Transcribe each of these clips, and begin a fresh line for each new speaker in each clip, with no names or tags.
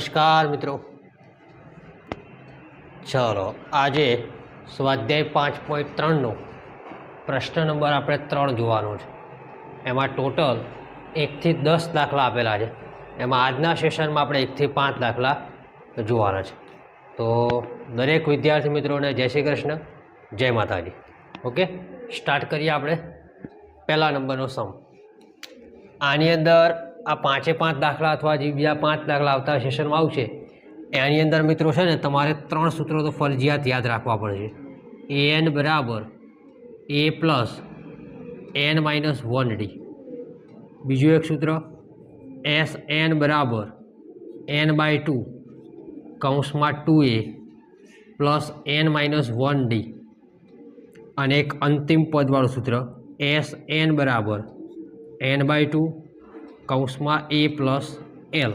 નમસ્કાર મિત્રો. ચલો, આજે સ્વાધ્યાય પાંચ પોઈન્ટ ત્રણનો પ્રશ્ન નંબર આપણે ત્રણ જોવાનો છે. એમાં ટોટલ એકથી દસ દાખલા આપેલા છે. એમાં આજના સેશનમાં આપણે એકથી પાંચ દાખલા જોવાના છે. તો દરેક વિદ્યાર્થી મિત્રોને જય શ્રી કૃષ્ણ, જય માતાજી. ઓકે? સ્ટાર્ટ કરીએ આપણે પહેલા નંબરનો સમ આની અંદર આ પાંચે પાંચ દાખલા અથવા જે બીજા પાંચ દાખલા આવતા સેશનમાં આવશે, એની અંદર મિત્રો છે ને તમારે ત્રણ સૂત્રો તો ફરજિયાત યાદ રાખવા પડશે. એ એન બરાબર A plus N minus one D. બીજું એક સૂત્ર, એસ એન બરાબર એન બાય ટુ કૌંસમાં two A plus N minus one D. અને એક અંતિમ પદવાળું સૂત્ર, એસ એન બરાબર એન બાય ટુ કૌંસમાં એ પ્લસ એલ.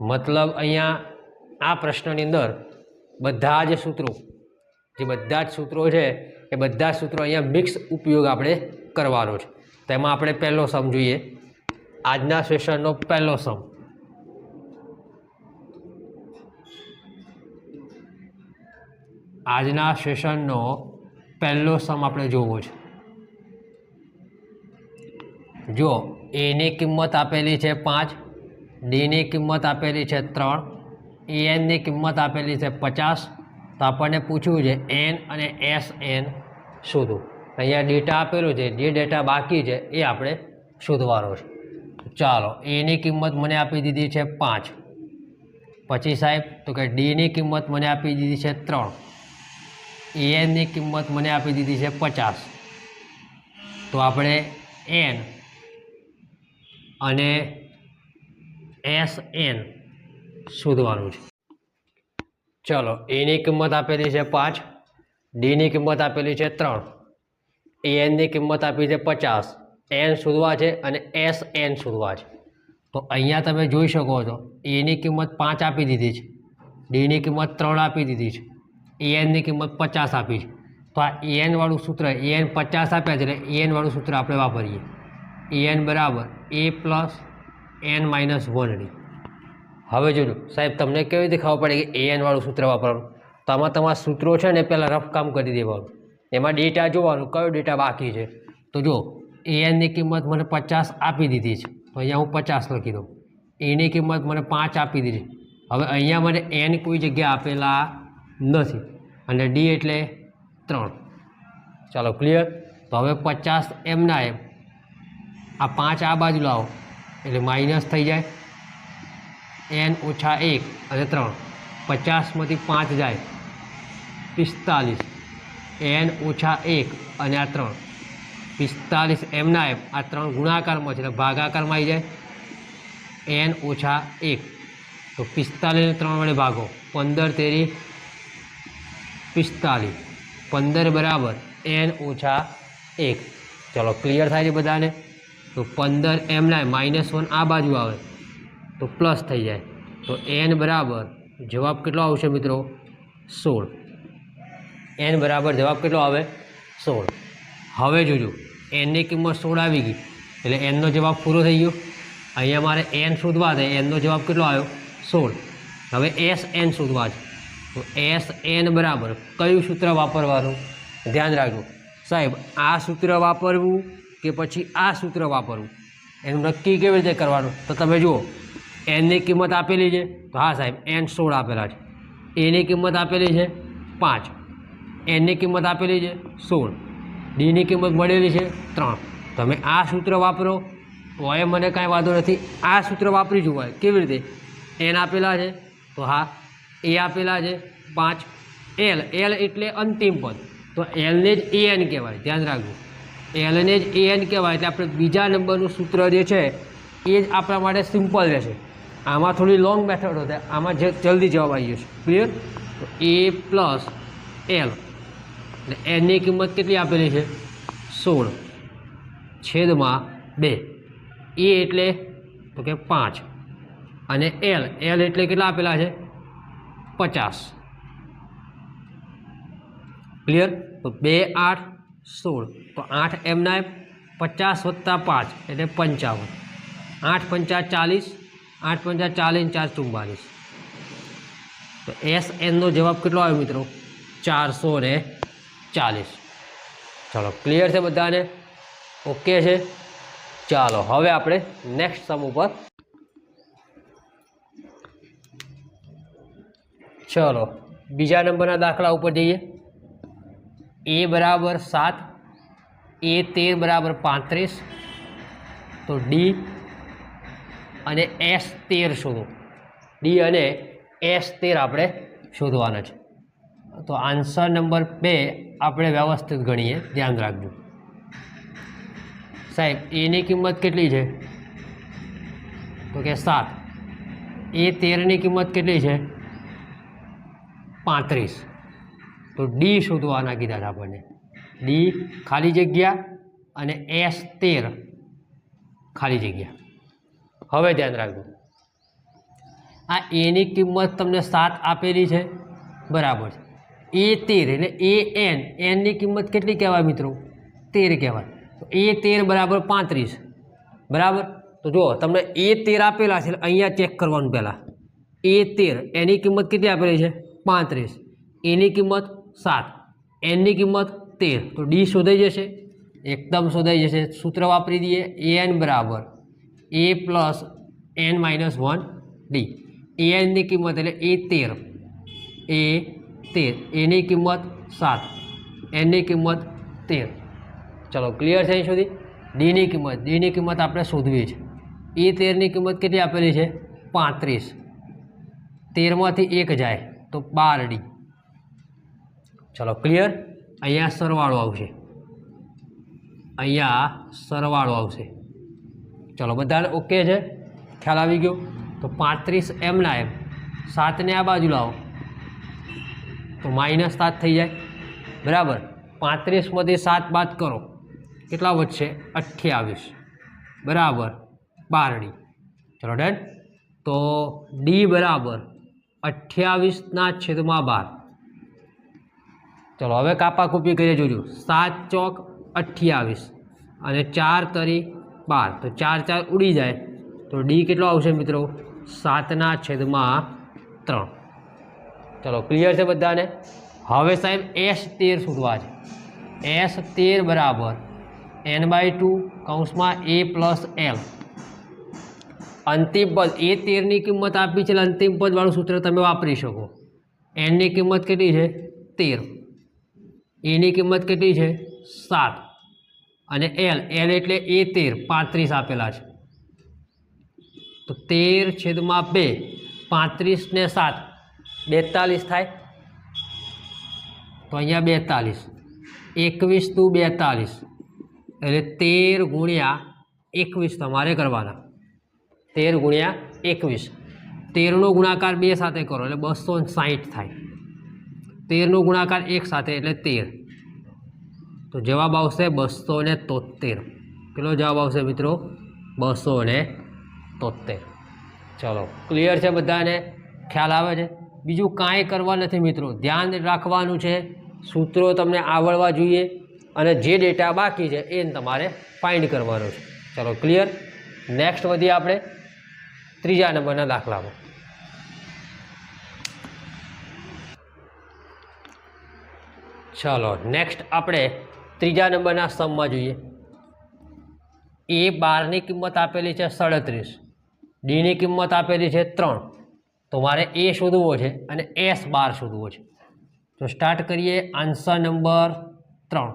મતલબ અહીંયા આ પ્રશ્નની અંદર બધા જ સૂત્રો, જે બધા જ સૂત્રો છે, એ બધા જ સૂત્રો અહીંયા મિક્સ ઉપયોગ આપણે કરવાનો છે. તેમાં આપણે પહેલો સમ જોઈએ. આજના સેશનનો પહેલો સમ આજના સેશનનો પહેલો સમ આપણે જોવો છે. જો એની કિંમત આપેલી છે પાંચ, ડીની કિંમત આપેલી છે ત્રણ, એનની કિંમત આપેલી છે પચાસ. તો આપણને પૂછ્યું છે એન અને એસ એન શોધો અહીંયા ડેટા આપેલું છે, જે ડેટા બાકી છે એ આપણે શોધવાનો છે. ચાલો, એની કિંમત મને આપી દીધી છે પાંચ. પછી સાહેબ, તો કે ડીની કિંમત મને આપી દીધી છે ત્રણ. એનની કિંમત મને આપી દીધી છે પચાસ. તો આપણે એન અને એસ એન શોધવાનું છે. ચલો એની કિંમત આપેલી છે પાંચ ડીની કિંમત આપેલી છે ત્રણ એનની કિંમત આપી છે પચાસ એન શોધવા છે અને એસ એન શોધવા છે. તો અહીંયા તમે જોઈ શકો છો એની કિંમત પાંચ આપી દીધી છે ડીની કિંમત ત્રણ આપી દીધી છે એનની કિંમત પચાસ આપી છે. તો આ એનવાળું સૂત્ર એન પચાસ આપ્યા છે એટલે એનવાળું સૂત્ર આપણે વાપરીએ. એન બરાબર A plus N minus one D. હવે જોજો, સાહેબ, તમને કેવી રીતે ખબર પડે કે એએન વાળું સૂત્ર વાપરવાનું? તો આમાં તમારા સૂત્રો છે ને પહેલાં રફ કામ કરી દેવાનું. એમાં ડેટા જોવાનું, કયો ડેટા બાકી છે? તો જો એએનની કિંમત મને પચાસ આપી દીધી છે. તો અહીંયા હું પચાસ લખી દઉં. એની કિંમત મને પાંચ આપી દીધી હવે અહીંયા મને એન કોઈ જગ્યા આપેલા નથી. અને ડી એટલે ત્રણ. ચાલો ક્લિયર તો હવે પચાસ એમના એમ. આ પાંચ આ બાજુ લાવો. એટલે માઇનસ થઈ જાય. એન ઓછા એક અને ત્રણ. પચાસમાંથી પાંચ જાય. પિસ્તાલીસ. એન ઓછા એક અને આ ત્રણ. પિસ્તાલીસ એમના એમ. આ ત્રણ ગુણાકારમાં છે એટલે ભાગાકારમાં આવી જાય. એન ઓછા એક. તો પિસ્તાલીસને ત્રણ વડે ભાગો. પંદર તેરી પિસ્તાલીસ. પંદર બરાબર. એન ઓછા એક. ચલો ક્લિયર થાય છે બધાને? તો પંદર એમના માઇનસ વન આ બાજુ આવે, તો પ્લસ થઈ જાય. તો એન બરાબર જવાબ કેટલો આવશે મિત્રો? સોળ. એન બરાબર જવાબ કેટલો આવે? સોળ. હવે જોજો એનની કિંમત સોળ આવી ગઈ, એટલે એનનો જવાબ પૂરો થઈ ગયો. અહીંયા મારે એન શોધવા છે એનનો જવાબ કેટલો આવ્યો? સોળ. હવે એસ એન શોધવા છે. તો એસ એન બરાબર કયું સૂત્ર વાપરવાનું? ધ્યાન રાખજો. સાહેબ, આ સૂત્ર વાપરવું કે પછી આ સૂત્ર વાપરવું એનું નક્કી કેવી રીતે કરવાનું? તો તમે જુઓ એનની કિંમત આપેલી છે. તો હા સાહેબ એન સોળ આપેલા છે. એની કિંમત આપેલી છે પાંચ. એનની કિંમત આપેલી છે સોળ. ડીની કિંમત મળેલી છે ત્રણ. તમે આ સૂત્ર વાપરો તો એ મને કાંઈ વાંધો નથી. આ સૂત્ર વાપરી જુઓ કેવી રીતે? એન આપેલા છે, તો હા એ આપેલા છે પાંચ. એલ એલ એટલે અંતિમ પદ. તો એલને જ એ એન કહેવાય. ધ્યાન રાખજો. એલને જ એ એન કહેવાય એટલે આપણે બીજા નંબરનું સૂત્ર જે છે, એ જ આપણા માટે સિમ્પલ રહેશે. આમાં થોડી લોંગ મેથડ હોતે આમાં જલ્દી જવાબ આવી જશે. ક્લિયર તો એ પ્લસ એલ એટલે એનની કિંમત કેટલી આપેલી છે? સોળ. છેદમાં બે. એ એટલે, તો કે પાંચ. અને એલ એલ એટલે કેટલા આપેલા છે? પચાસ. ક્લિયર તો બે, આઠ, સોળ. તો આઠ એમના પચાસ વત્તા પાંચ, એટલે પંચાવન. આઠ પંચા ચાલીસ, આઠ પંચા ચાલીસ ચાર ચુમ્માલીસ તો એસ એનનો જવાબ કેટલો આવ્યો મિત્રો? ચારસો ને ચાલીસ. ચલો ક્લિયર છે બધાને? ઓકે છે? ચાલો, હવે આપણે નેક્સ્ટ સમ ઉપર. ચલો, બીજા નંબરના દાખલા ઉપર જઈએ. એ બરાબર સાત એ તેર બરાબર પાંત્રીસ. તો ડી અને એસ તેર શોધો. ડી અને એસ તેર આપણે શોધવાના છે. તો આન્સર નંબર બે આપણે વ્યવસ્થિત ગણીએ. ધ્યાન રાખજો. સાહેબ, એની કિંમત કેટલી છે? તો કે સાત. એ તેરની કિંમત કેટલી છે? પાંત્રીસ. તો ડી શોધવાના કીધા હતા આપણને. ડી ખાલી જગ્યા અને એસ તેર, ખાલી જગ્યા. હવે ધ્યાન રાખજો. આ એની કિંમત તમને સાત આપેલી છે. બરાબર છે. એ તેર એટલે એ એન એનની કિંમત કેટલી કહેવાય મિત્રો? તેર કહેવાય. તો એ તેર બરાબર પાંત્રીસ. બરાબર? તો જુઓ, તમને એ તેર આપેલા છે અહીંયા ચેક કરવાનું પહેલાં. એ તેર એની કિંમત કેટલી આપેલી છે? પાંત્રીસ. એની કિંમત સાત. એનની કિંમત તેર. તો ડી શોધાઈ જશે. એકદમ શોધાઈ જશે. સૂત્ર વાપરી દઈએ. એ એન બરાબર. A plus N minus one D A એનની કિંમત એટલે એ તેર. એ તેર. એની કિંમત સાત. એનની કિંમત તેર. ચલો ક્લિયર છે અહીં સુધી? ડીની કિંમત. ડીની કિંમત આપણે શોધવી છે. એ તેરની કિંમત કેટલી આપેલી છે? પાંત્રીસ. તેરમાંથી એક જાય તો બાર ડી ચલો ક્લિયર અહીંયા સરવાળો આવશે. અહીંયા સરવાળો આવશે. ચલો, બધાને ઓકે છે? ખ્યાલ આવી ગયો? તો પાંત્રીસ એમના એમ સાતને આ બાજુ લાવો. તો માઇનસ સાત થઈ જાય. બરાબર? પાંત્રીસમાંથી સાત બાદ કરો. કેટલા વધશે? અઠ્યાવીસ. બરાબર? બારડી ચલો ડન તો ડી બરાબર અઠ્યાવીસના છેદમાં બાર. ચલો, હવે કાપાકૂપી કરીએ જોજો. સાત ચોક અઠ્યાવીસ અને ચાર તરી બાર. તો ચાર ચાર ઉડી જાય. તો ડી કેટલો આવશે મિત્રો? સાતના છેદમાં ત્રણ. ચલો ક્લિયર છે બધાને? હવે સાહેબ, એસ તેર શોધવા છે. એસ તેર બરાબર. એન બાય ટુ કૌંસમાં એ પ્લસ એલ. અંતિમ પદ, એ તેરની કિંમત આપી છે એટલે અંતિમ પદવાળું સૂત્ર તમે વાપરી શકો. એનની કિંમત કેટલી છે? તેર. એની કિંમત કેટલી છે? સાત. અને એલ એલ એટલે એ તેર, પાંત્રીસ આપેલા છે. તો તેર છેદમાં બે, પાંત્રીસ ને સાત, બેતાલીસ થાય. તો અહીંયા બેતાલીસ. એકવીસ ટુ બેતાલીસ. એટલે તેર ગુણ્યા એકવીસ તમારે કરવાના. તેર ગુણ્યા એકવીસ. તેરનો ગુણાકાર બે સાથે કરો, એટલે બસો સાહીઠ થાય. તેરનો ગુણાકાર એક સાથે, એટલે તેર. તો જવાબ આવશે બસો ને તોતેર કેટલો જવાબ આવશે મિત્રો? બસો ને તોતેર ચલો ક્લિયર છે બધાને? ખ્યાલ આવે છે? બીજું કાંઈ કરવા નથી મિત્રો. ધ્યાન રાખવાનું છે. સૂત્રો તમને આવડવા જોઈએ અને જે ડેટા બાકી છે એ તમારે ફાઇન્ડ કરવાનો છે. ચલો ક્લિયર નેક્સ્ટ વધીએ આપણે ત્રીજા નંબરના દાખલામાં ચલો નેક્સ્ટ આપણે ત્રીજા નંબરના સમમાં જોઈએ. એ બારની કિંમત આપેલી છે સાડત્રીસ. ડીની કિંમત આપેલી છે ત્રણ. તો મારે એ શોધવો છે અને એસ બાર શોધવો છે. તો સ્ટાર્ટ કરીએ આન્સર નંબર ત્રણ.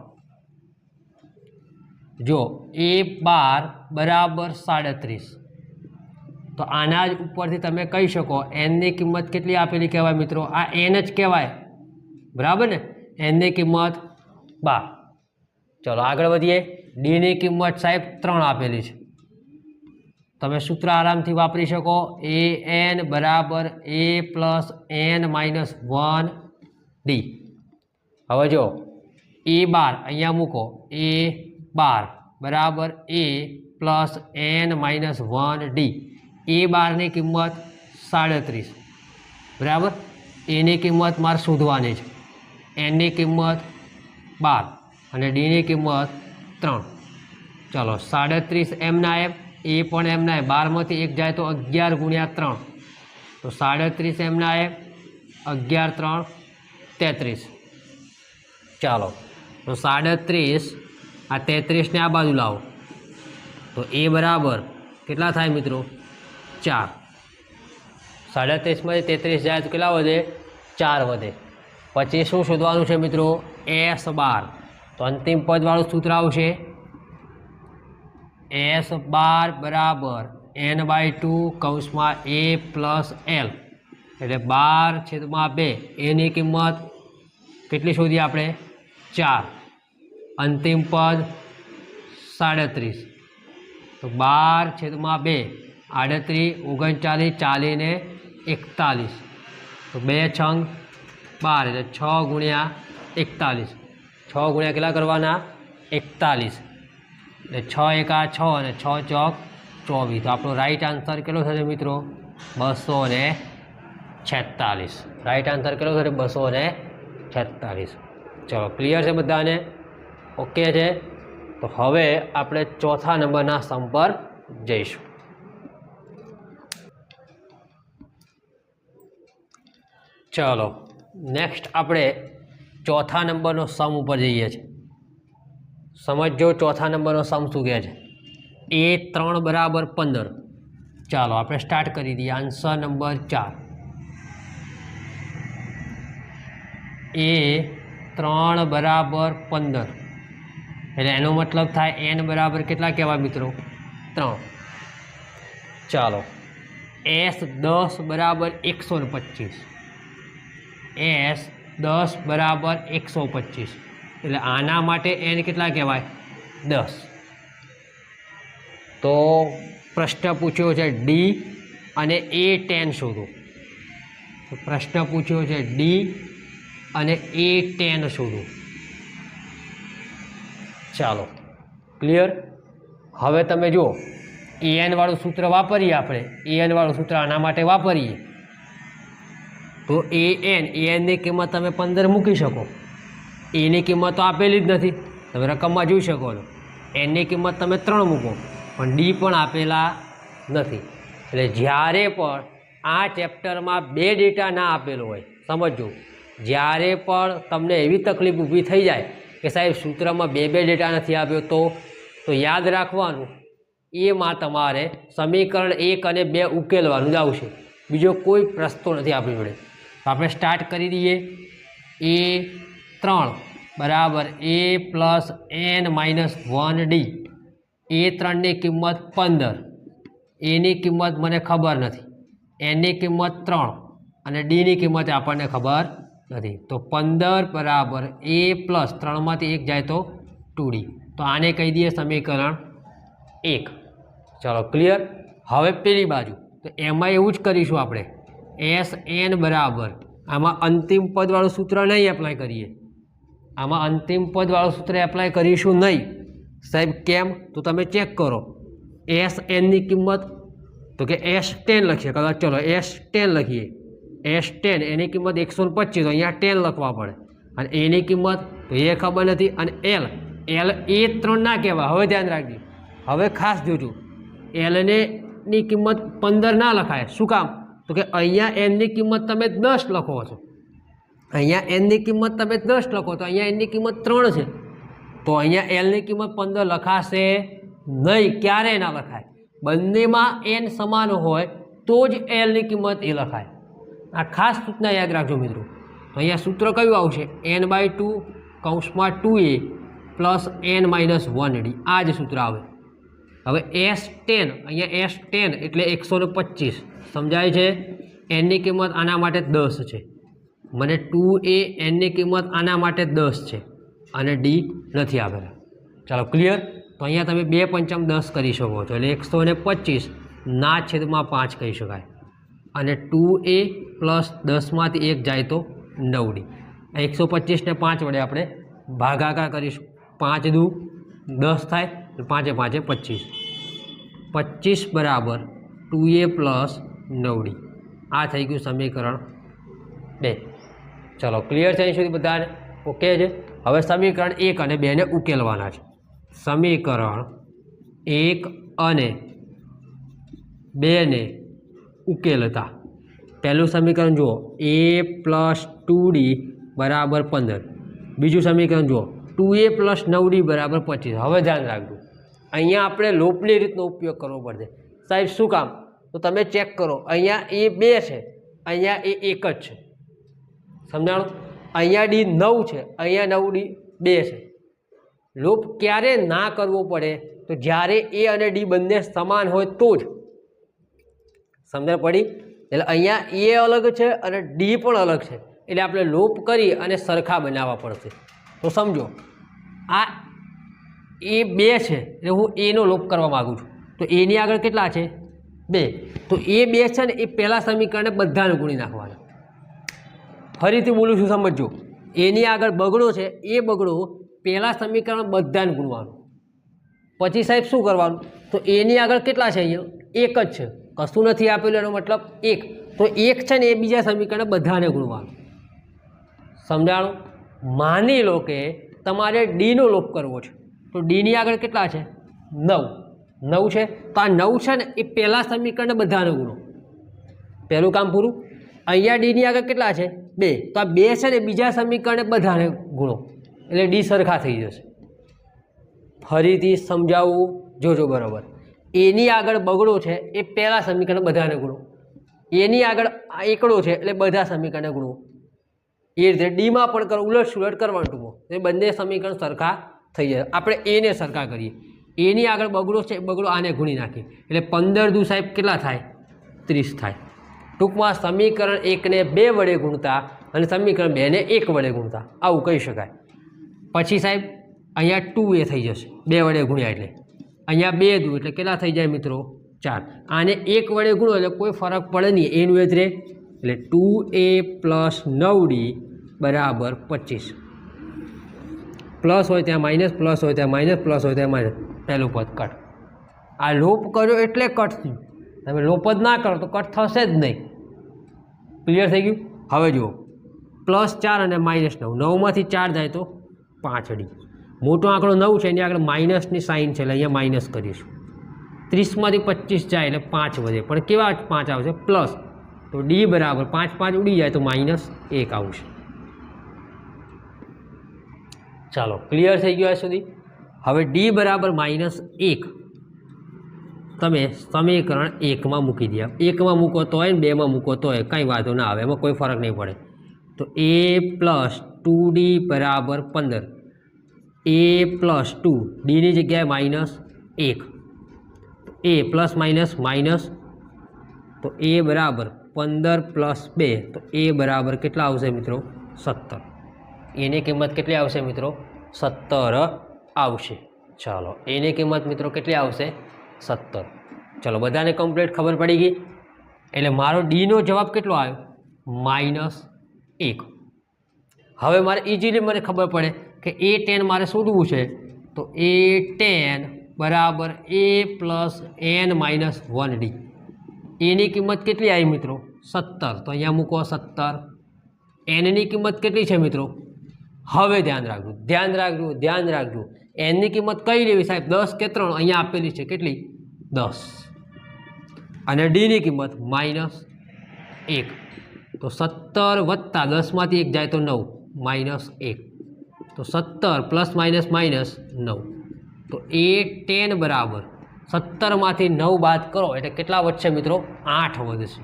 જો એ બાર બરાબર સાડત્રીસ. તો આના જ ઉપરથી તમે કહી શકો એનની કિંમત કેટલી આપેલી કહેવાય મિત્રો? આ એન જ કહેવાય. બરાબર ને? એનની કિંમત બાર. ચલો આગળ વધીએ. ડીની કિંમત સાહેબ ત્રણ આપેલી છે. તમે સૂત્ર આરામથી વાપરી શકો. એ એન બરાબર A plus N minus one D હવે જો એ બાર, અહીંયા મૂકો. એ બાર બરાબર A plus N minus one D A બારની કિંમત સાડત્રીસ. બરાબર? એની કિંમત મારે શોધવાની છે. એનની કિંમત બાર. અને ડીની કિંમત ત્રણ. ચલો, સાડત્રીસ એમના એમ એ પણ એમના એમ બારમાંથી એક જાય તો અગિયાર ગુણ્યા ત્રણ. તો સાડત્રીસ એમના એમ અગિયાર ત્રણ, તેત્રીસ. ચાલો, તો સાડત્રીસ, આ તેત્રીસને આ બાજુ લાવો. તો એ બરાબર કેટલા થાય મિત્રો? ચાર. સાડત્રીસમાંથી તેત્રીસ જાય તો કેટલા વધે? ચાર વધે. પછી શું શોધવાનું છે મિત્રો? એસ બાર. તો અંતિમ પદવાળું સૂત્ર આવશે એસ બાર બરાબર એન બાય ટુ કૌંસમાં એ પ્લસ એલ. એટલે બાર છેદમાં બે, એની કિંમત કેટલી શોધી આપણે? ચાર. અંતિમ પદ સાડત્રીસ. તો બાર છેદમાં બે, આડત્રીસ, ઓગણચાલીસ ચાલીને એકતાલીસ. તો બે છંગ બાર, એટલે છ ગુણ્યા એકતાલીસ. છ ગુણ્યા કેટલા કરવાના? એકતાલીસ. એટલે છ એકા છ અને છ ચોક ચોવીસ. તો આપણો રાઈટ આન્સર કેટલો થશે મિત્રો? બસો ને છેતાલીસ. રાઈટ આન્સર કેટલો થશે? બસો ને છેતાલીસ. ચલો ક્લિયર છે બધાને? ઓકે છે? તો હવે આપણે ચોથા નંબરના સંપર્ક પર જઈશું. ચલો નેક્સ્ટ આપણે ચોથા નંબરનો સમ ઉપર જઈએ છીએ સમજો ચોથા નંબરનો સમ શું કહે છે? એ ત્રણ બરાબર પંદર. ચાલો, આપણે સ્ટાર્ટ કરી દઈએ. આન્સર નંબર ચાર. એ ત્રણ બરાબર પંદર. એટલે એનો મતલબ થાય એન બરાબર કેટલા કહેવાય મિત્રો? ત્રણ. ચાલો. એસ દસ બરાબર એકસો ને પચીસ. એસ દસ બરાબર એકસો પચીસ. એટલે આના માટે એન કેટલા કહેવાય? દસ. તો પ્રશ્ન પૂછ્યો છે ડી અને એ ટેન શોધો. પ્રશ્ન પૂછ્યો છે ડી અને એ ટેન શોધો. ચાલો ક્લિયર હવે તમે જુઓ એ એનવાળું સૂત્ર વાપરીએ આપણે. એએનવાળું સૂત્ર આના માટે વાપરીએ. તો એ એન એનની કિંમત તમે પંદર મૂકી શકો. એની કિંમત તો આપેલી જ નથી. તમે રકમમાં જોઈ શકો છો. એનની કિંમત તમે ત્રણ મૂકો. પણ ડી પણ આપેલા નથી. એટલે જ્યારે પણ આ ચેપ્ટરમાં બે ડેટા ના આપેલો હોય સમજો જ્યારે પણ તમને એવી તકલીફ ઊભી થઈ જાય કે સાહેબ સૂત્રમાં બે બે ડેટા નથી આપ્યો તો તો યાદ રાખવાનું, એમાં તમારે સમીકરણ એક અને બે ઉકેલવાનું જ આવશે. બીજો કોઈ રસ્તો નથી આપણી જોડે. આપણે સ્ટાર્ટ કરી દઈએ. એ ત્રણ બરાબર. A plus N minus one D A ત્રણની કિંમત પંદર. એની કિંમત મને ખબર નથી. એની કિંમત ત્રણ અને ડીની કિંમત આપણને ખબર નથી. તો પંદર બરાબર એ પ્લસ ત્રણમાંથી એક જાય તો ટુ ડી તો આને કહી દઈએ સમીકરણ એક. ચલો ક્લિયર હવે પેલી બાજુ. તો એમાં એવું જ કરીશું આપણે. એસ એન બરાબર. આમાં અંતિમ પદવાળું સૂત્ર નહીં એપ્લાય કરીએ. આમાં અંતિમ પદવાળું સૂત્ર એપ્લાય કરીશું નહીં. સાહેબ, કેમ? તો તમે ચેક કરો. એસ એનની કિંમત, તો કે એસ ટેન લખીએ. કદાચ ચલો એસ ટેન લખીએ. એસ ટેન એની કિંમત એકસો ને પચીસ અહીંયા ટેન લખવા પડે. અને એની કિંમત, તો એ ખબર નથી. અને એલ એલ એ ત્રણ ના કહેવાય. હવે ધ્યાન રાખજો. હવે ખાસ જોજો. એલને ની કિંમત પંદર ના લખાય. શું કામ? તો કે અહીંયા એનની કિંમત તમે દસ લખો છો. અહીંયા એનની કિંમત તમે દસ લખો તો અહીંયા એનની કિંમત ત્રણ છે. તો અહીંયા એલની કિંમત પંદર લખાશે નહીં. ક્યારે ના લખાય? બંનેમાં એન સમાન હોય તો જ એલની કિંમત એ લખાય. આ ખાસ સૂચના યાદ રાખજો મિત્રો. તો અહીંયા સૂત્ર કયું આવશે? એન બાય ટુ કૌંસમાં two A plus N minus one D. આ જ સૂત્ર આવે. હવે એસ ટેન, અહીંયા એસ ટેન એટલે એકસો ને પચીસ. સમજાય છે? એનની કિંમત આના માટે દસ છે. મને ટુ એ એનની કિંમત આના માટે દસ છે અને ડી નથી આપેલા. ચાલો ક્લિયર તો અહીંયા તમે બે પંચમ દસ કરી શકો છો એટલે એકસો ને પચીસ ના છેદમાં પાંચ કહી શકાય. અને ટુ એ પ્લસ દસમાંથી એક જાય તો નવ ડી. એકસો પચીસને પાંચ વડે આપણે ભાગાકાર કરીશું. પાંચ દુ દસ થાય પાંચે પાંચે પચીસ. પચીસ બરાબર ટુ એ પ્લસ નવડી. આ થઈ ગયું સમીકરણ બે. ચલો ક્લિયર છે અહીં સુધી બધાને? ઓકે છે? હવે સમીકરણ એક અને બેને ઉકેલવાના છે. સમીકરણ એક અને બેને ઉકેલતા. પહેલું સમીકરણ જુઓ, એ પ્લસ ટુ ડી બરાબર પંદર. બીજું સમીકરણ જુઓ ટુ એ પ્લસ નવ ડી બરાબર પચીસ. હવે ધ્યાન રાખજો. અહીંયા આપણે લોપની રીતનો ઉપયોગ કરવો પડશે. સાહેબ, શું કામ? તો તમે ચેક કરો. અહીંયા એ બે છે. અહીંયા એ એક જ છે. સમજાણું? અહીંયા ડી નવ છે. અહીંયા નવ ડી બે છે. લોપ ક્યારે ના કરવો પડે? તો જ્યારે એ અને ડી બંને સમાન હોય તો જ. સમજણ પડી? એટલે અહીંયા એ અલગ છે અને ડી પણ અલગ છે. એટલે આપણે લોપ કરી અને સરખા બનાવવા પડશે. તો સમજો. આ એ બે છે, એટલે હું એનો લોપ કરવા માગું છું. તો એની આગળ કેટલા છે? બે. તો એ બે છે ને એ પહેલાં સમીકરણને બધાને ગુણી નાખવાના. ફરીથી બોલું છું સમજો એની આગળ બગડો છે, એ બગડો પહેલાં સમીકરણ બધાને ગુણવાનું. પછી સાહેબ શું કરવાનું? તો એની આગળ કેટલા છે અહીંયા? એક જ છે. કશું નથી આપેલું એનો મતલબ એક. તો એક છે ને એ બીજા સમીકરણે બધાને ગુણવાનું. સમજાણું? માની લો કે તમારે ડીનો લોપ કરવો છે. તો ડીની આગળ કેટલા છે? નવ. નવ છે? તો આ નવ છે ને એ પહેલાં સમીકરણ બધાને ગુણો પહેલું કામ પૂરું. અહીંયા ડીની આગળ કેટલા છે? બે. તો આ બે છે ને બીજા સમીકરણે બધાને ગુણો એટલે ડી સરખા થઈ જશે. ફરીથી સમજાવવું જોજો બરાબર. એની આગળ બગડો છે એ પહેલાં સમીકરણ બધાને ગુણો એની આગળ એકડો છે એટલે બધા સમીકરણને ગુણો એ રીતે ડીમાં પણ કરો, ઉલટ સુલટ કરવાનું ટૂંકો. એ બંને સમીકરણ સરખા થઈ જાય. આપણે એને સરખા કરીએ. એની આગળ બગડો છે, બગડો આને ગુણી નાખીએ. એટલે પંદર દુ સાહેબ કેટલા થાય? ત્રીસ થાય. ટૂંકમાં સમીકરણ એકને બે વડે ગુણતા અને સમીકરણ બેને એક વડે ગુણતા. આવું કહી શકાય. પછી સાહેબ, અહીંયા ટુ એ થઈ જશે. બે વડે ગુણ્યા એટલે. અહીંયા બે દુ, એટલે કેટલા થઈ જાય મિત્રો? ચાર. આને એક વડે ગુણો એટલે કોઈ ફરક પડે નહીં. એનું એ જ એટલે ટુ એ પ્લસ નવ ડી બરાબર પચીસ. પ્લસ હોય ત્યાં માઇનસ, પ્લસ હોય ત્યાં માઇનસ, પ્લસ હોય ત્યાં માઇનસ. પહેલું પદ કટ. આ લોપ કર્યો એટલે કટ થયું. તમે લોપ જ ના કરો તો કટ થશે જ નહીં. ક્લિયર થઈ ગયું? હવે જુઓ. પ્લસ ચાર અને માઇનસ નવ. નવમાંથી ચાર જાય તો પાંચ અડી મોટો આંકડો નવ છે, એની આગળ માઇનસની સાઇન છે, એટલે અહીંયા માઇનસ કરીશું. ત્રીસમાંથી પચીસ જાય એટલે પાંચ વધે. પણ કેવા પાંચ આવશે? પ્લસ. તો ડી બરાબર પાંચ પાંચ ઉડી જાય તો માઇનસ એક આવશે. ચાલો ક્લિયર થઈ ગયું આ સુધી? હવે ડી બરાબર માઇનસ એક. તમે સમીકરણ એકમાં મૂકી દે. એકમાં મૂકો તોય ને બેમાં મૂકો તોય કંઈ વાંધો ના આવે, એમાં કોઈ ફરક નહીં પડે. તો એ પ્લસ ટુ ડી બરાબર પંદર. એ પ્લસ ટુ ડીની જગ્યાએ માઇનસ એક. એ પ્લસ માઇનસ માઇનસ તો એ બરાબર પંદર પ્લસ બે. તો એ બરાબર કેટલા આવશે મિત્રો? સત્તર. એની કિંમત કેટલી આવશે મિત્રો? સત્તર આવશે. ચાલો, એની કિંમત મિત્રો કેટલી આવશે? સત્તર. ચલો, બધાને કમ્પ્લીટ ખબર પડી ગઈ? એટલે મારો ડીનો જવાબ કેટલો આવ્યો? માઇનસ એક. હવે મારે ઇઝીલી મને ખબર પડે કે એ ટેન મારે શોધવું છે. તો એ ટેન બરાબર A plus N minus one D. એની કિંમત કેટલી આવી મિત્રો? સત્તર. તો અહીંયા મૂકો સત્તર. એનની કિંમત કેટલી છે મિત્રો? હવે ધ્યાન રાખજો ધ્યાન રાખજો ધ્યાન રાખજો. એનની કિંમત કઈ લેવી સાહેબ? દસ કે ત્રણ? અહીંયા આપેલી છે કેટલી? દસ. અને ડીની કિંમત માઇનસ એક. તો સત્તર વત્તા દસમાંથી એક જાય તો નવ. માઇનસ એક. તો સત્તર પ્લસ માઇનસ માઇનસ નવ. તો એ ટેન બરાબર. સત્તરમાંથી નવ બાદ કરો, એટલે કેટલા વધશે મિત્રો? આઠ વધશે.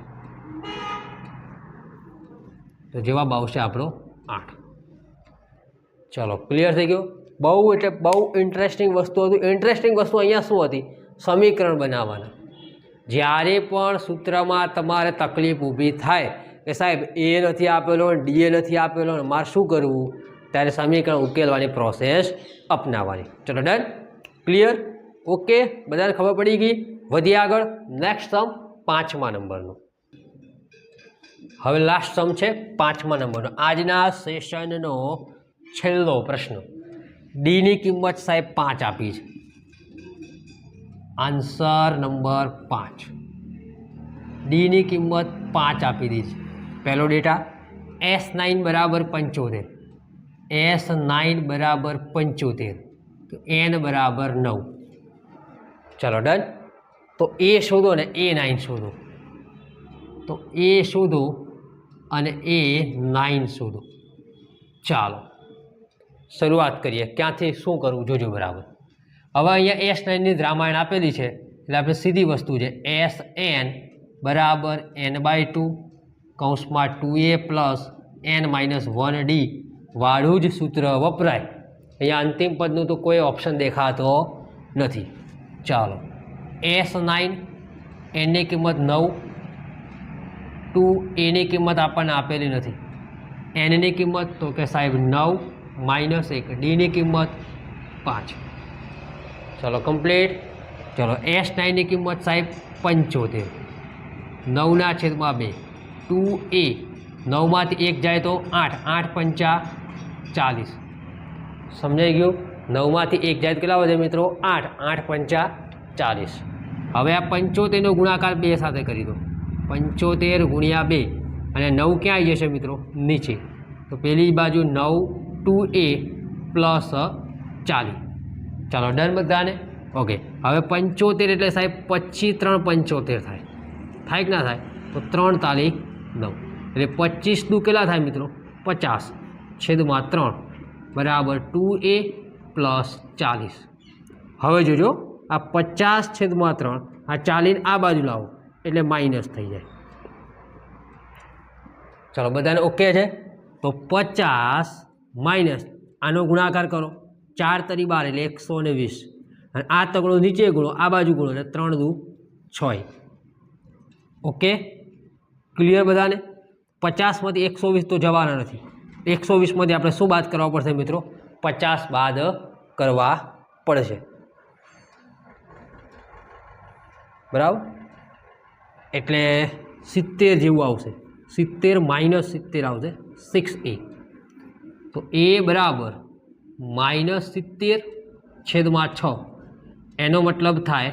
તો જવાબ આવશે આપણો આઠ. ચલો ક્લિયર થઈ ગયું? બહુ એટલે બહુ ઇન્ટરેસ્ટિંગ વસ્તુ હતું. ઇન્ટરેસ્ટિંગ વસ્તુ અહીંયા શું હતી? સમીકરણ બનાવવાના. જ્યારે પણ સૂત્રમાં તમારે તકલીફ ઊભી થાય કે સાહેબ એ નથી આપેલો ડીએ નથી આપેલો ને મારે શું કરવું? ત્યારે સમીકરણ ઉકેલવાની પ્રોસેસ અપનાવવાની. ચલો ડન ક્લિયર ઓકે બધાને ખબર પડી ગઈ? વધીએ આગળ. નેક્સ્ટ સમ પાંચમા નંબરનું. હવે લાસ્ટ સમ છે પાંચમા નંબરનો. આજના સેશનનો છેલ્લો પ્રશ્ન. ડીની કિંમત સાહેબ પાંચ આપી છે. આન્સર નંબર પાંચ. ડીની કિંમત પાંચ આપી દીધી છે. પહેલો ડેટા એસ નાઇન બરાબર પંચોતેર. એસ નાઇન બરાબર પંચોતેર. તો એન બરાબર નવ. ચલો, ડન. તો એ શોધો ને એ નાઇન શોધો. તો એ શોધો અને એ નાઇન શોધો. ચાલો. શરૂઆત કરીએ. ક્યાંથી શું કરવું જોજો બરાબર. હવે અહીંયા એસ નાઇનની જ રામાયણ આપેલી છે. એટલે આપણે સીધી વસ્તુ છે. એસ એન બરાબર એન બાય ટુ કૌંસમાં two A plus N minus one D વાળું જ સૂત્ર વપરાય. અહીંયા અંતિમ પદનું તો કોઈ ઓપ્શન દેખાતો નથી. ચાલો. એસ નાઇન એનની કિંમત નવ. ટુ એની કિંમત આપણને આપેલી નથી. એનની કિંમત તો કે સાહેબ નવ. માઇનસ એક. ડીની કિંમત પાંચ. ચલો કમ્પ્લીટ. ચલો એસ નાઇનની કિંમત સાહેબ પંચોતેર. નવના છેદમાં બે. ટુ એ નવમાંથી એક જાય તો આઠ. આઠ પંચા ચાલીસ. સમજાઈ ગયું? નવમાંથી એક જાય તો કેટલા વધે મિત્રો? આઠ. આઠ પંચા ચાલીસ. હવે આ પંચોતેરનો ગુણાકાર બે સાથે કરી દો. પંચોતેર ગુણ્યા બે. અને નવ ક્યાં આવી જશે મિત્રો? નીચે. તો પેલી બાજુ નવ ટુ એ પ્લસ ચાલીસ ચાલો, ડન બધાને? ઓકે હવે પંચોતેર એટલે સાહેબ, પચીસ ત્રણ પંચોતેર થાય. થાય કે ના થાય? તો ત્રણ તાલી નવ. એટલે પચીસનું કેટલા થાય મિત્રો? પચાસ. છેદમાં ત્રણ. બરાબર ટુ એ પ્લસ ચાલીસ. હવે જોજો, આ પચાસ છેદમાં ત્રણ, આ ચાલીને આ બાજુ લાવો. એટલે માઇનસ થઈ જાય. ચાલો, બધાને ઓકે છે? તો પચાસ માઇનસ આનો ગુણાકાર કરો. ચાર તરી બાર એટલે એકસો ને વીસ. અને આ તગડો નીચે ગુણો, આ બાજુ ગુણો એટલે ત્રણ દુ છ ઓકે? ક્લિયર બધાને? પચાસમાંથી એકસો વીસ તો જવાના નથી. એકસો વીસમાંથી આપણે શું બાદ કરવા પડશે મિત્રો? પચાસ બાદ કરવા પડશે. બરાબર? એટલે સિત્તેર જેવું આવશે. સિત્તેર માઇનસ સિત્તેર આવશે. Six A. તો એ બરાબર માઇનસ સિત્તેર છેદમાં છ. એનો મતલબ થાય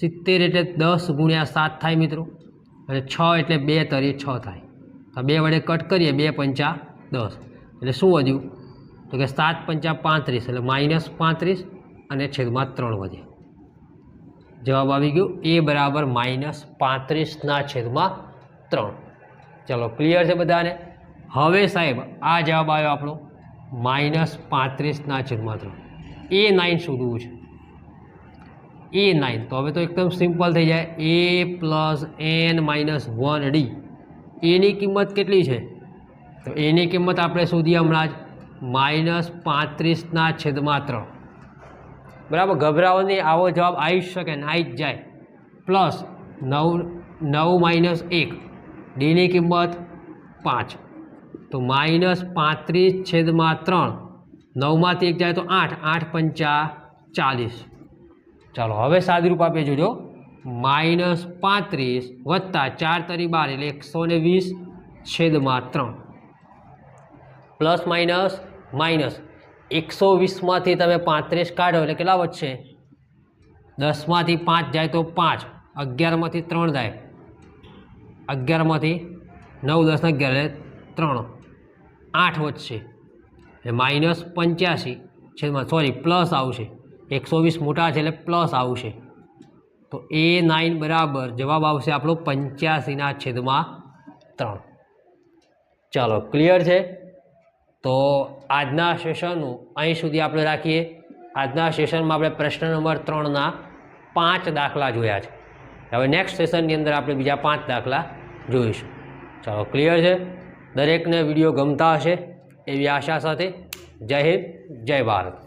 સિત્તેર એટલે દસ ગુણ્યા સાત થાય મિત્રો. અને છ એટલે બે તરી છ થાય. બે વડે કટ કરીએ, બે પંચા દસ. એટલે શું વધ્યું? તો કે સાત પંચા પાંત્રીસ એટલે માઇનસ પાંત્રીસ અને છેદમાં ત્રણ વધે. જવાબ આવી ગયો, એ બરાબર માઇનસ પાંત્રીસના છેદમાં ત્રણ. ચલો, ક્લિયર છે બધાને? હવે સાહેબ, આ જવાબ આવ્યો આપણો. માઇનસ પાંત્રીસના છેદમાં ત્રણ. એ નાઇન શોધવું છે. A nine. તો હવે તો એકદમ સિમ્પલ થઈ જાય. A plus N minus one D. એની કિંમત કેટલી છે? તો એની કિંમત આપણે શોધીએ હમણાં જ. માઇનસ પાંત્રીસના છેદમાં ત્રણ. બરાબર? ગભરાવો નહીં આવો જવાબ આવી શકે ને આવી જ જાય. પ્લસ નવ નવ માઇનસ એક. ડીની કિંમત પાંચ. તો માઇનસ પાંત્રીસ છેદમાં ત્રણ. નવમાંથી એક જાય તો આઠ. આઠ પંચા ચાલીસ. ચાલો, હવે સાદુરૂપ આપીએ જોજો. માઇનસ પાંત્રીસ વત્તા ચાર તરી બાર એટલે એકસો ને વીસ છેદમાં ત્રણ. Plus minus minus. એકસો વીસમાંથી તમે પાંત્રીસ કાઢો એટલે કેટલા વધશે? દસમાંથી પાંચ જાય તો પાંચ. અગિયારમાંથી ત્રણ જાય. અગિયારમાંથી નવ, દસ અગિયાર એટલે ત્રણ. આઠ વધશે એટલે માઇનસ પંચ્યાસી છેદમાં સોરી, પ્લસ આવશે. એકસો વીસ મોટા છે એટલે પ્લસ આવશે. તો એ નાઇન બરાબર જવાબ આવશે આપણો પંચ્યાસીના છેદમાં ત્રણ. ચાલો, ક્લિયર છે? તો આજના સેશનનું અહીં સુધી આપણે રાખીએ. આજના સેશનમાં આપણે પ્રશ્ન નંબર ત્રણના પાંચ દાખલા જોયા છે. હવે નેક્સ્ટ સેશનની અંદર આપણે બીજા પાંચ દાખલા જોઈશું. ચાલો, ક્લિયર છે? દરેકને વીડિયો ગમતા હશે એવી આશા સાથે જય હિન્દ જય ભારત.